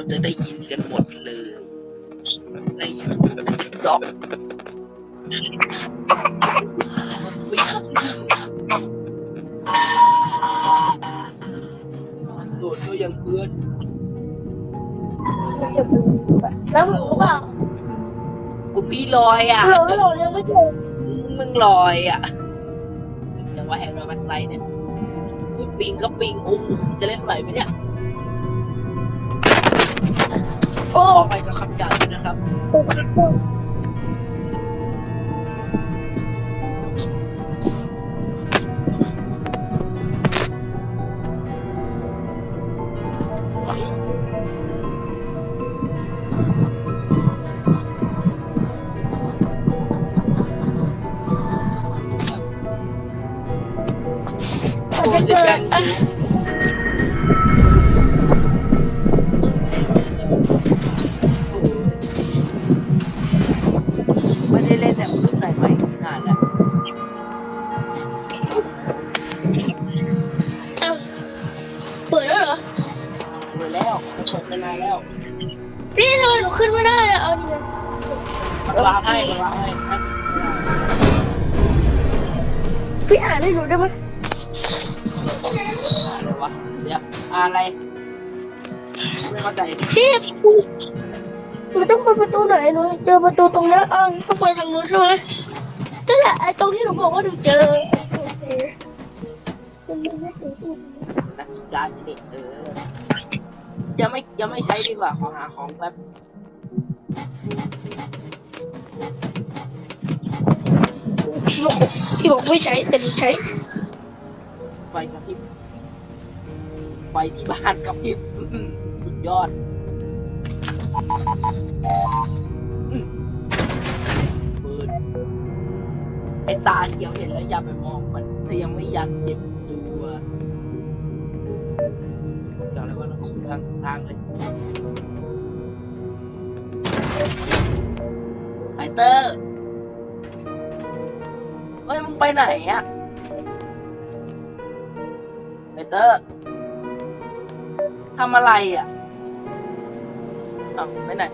เราจะได้ยินกันหมดเลยในยูทูบในติ๊กต็อกวิ่งโดดก็ยังเพื่อนแล้วมึงรู้เปล่ากูพี่ลอยอะฮัลโหลฮัลโหลยังไม่จอมึงลอยอะถึงจังว่าแฮร์รี่มาไซเนี่ยอุ๊ยปิงก็ปิงอุ้มจะเล่นไหวไหมเนี่ย โอ้ขอไปกับคำหยาบด้วยนะครับจะเจอ ไปนานแล้วนี่ทำไมหนูขึ้นไม่ได้อะเอาดิวางให้วางให้ให้พี่อ่านให้หนูได้ไหมอะไรวะเดี๋ยวอะไร ไม่เข้าใจพี่หนูต้องไปประตูไหนหนูเจอประตูตรงนี้อะต้องไปทางนู้นใช่ไหมนั่นแหละไอ้ตรงที่หนูบอกว่าหนูเจอนักการเด็กเออ จะไม่จะไม่ใช้ดีกว่าขอหาของแป๊บพี่บอกไม่ใช้แต่หนูใช้ไฟกระพริบไฟที่บ้านกระพริบอื้อหือสุดยอดอื้อปืนไอ้ตาเขียวเห็นแล้วอย่าไปมองมันแต่ยังไม่อยากเจ็บ ไรว่าเราสุดทางทางเลยไฟเตอร์เฮ้ยมึงไปไหนอะไฟเตอร์ทำอะไรอะอ้าวไปไหน